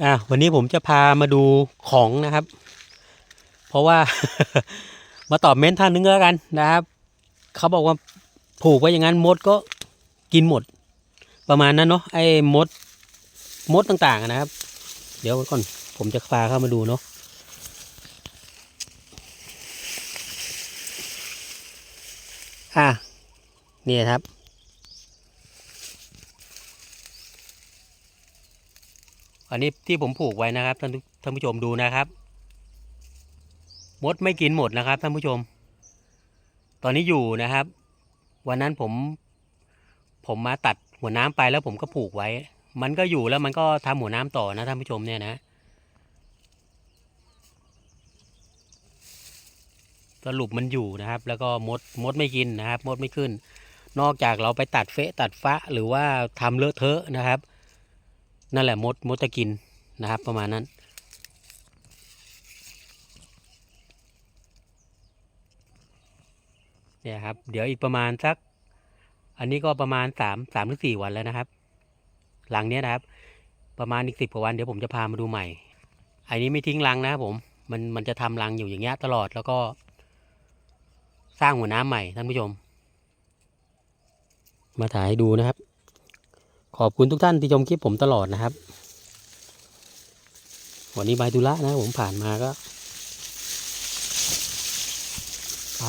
อะวันนี้ผมจะพามาดูของนะครับ เพราะว่า มาตอบเม้นต์ท่านนึงแล้วกันนะครับ เขาบอกว่าผูกไว้อย่างนั้นมดก็กินหมด ประมาณนั้นเนาะไอ้มดมดต่างๆนะครับ เดี๋ยวก่อนผมจะพาเข้ามาดูเนาะอะนี่ครับ อันนี้ที่ผมผูกไว้นะครับท่านท่านผู้ชมดูนะครับ มดไม่กินหมดนะครับท่านผู้ชม ตอนนี้อยู่นะครับ วันนั้นผม ผมมาตัดหัวน้ำไปแล้วผมก็ผูกไว้ มันก็อยู่แล้วมันก็ทำหัวน้ำต่อนะท่านผู้ชมเนี่ยนะ สรุปมันอยู่นะครับ แล้วก็มดมดไม่กินนะครับ มดไม่ขึ้น นอกจากเราไปตัดเฟะตัดฟ้าหรือว่าทำเลอะเทอะนะครับ นั่นแหละมดมดจะกินนะครับ ประมาณนั้น เนี่ยครับ เดี๋ยวอีกประมาณสัก อันนี้ก็ประมาณสามสามถึงสี่วันแล้วนะครับ หลังเนี้ยนะครับ ประมาณอีกสิบกว่าวันเดี๋ยวผมจะพามาดูใหม่ อันนี้ไม่ทิ้งรังนะครับผม มันมันจะทำรังอยู่อย่างเงี้ยตลอดแล้วก็ สร้างหัวน้ำใหม่ท่านผู้ชม มาถ่ายให้ดูนะครับ ขอบคุณทุกท่านที่ชมคลิปผมตลอดนะครับ วันนี้บตุละนะผมผ่านมาก็ ไป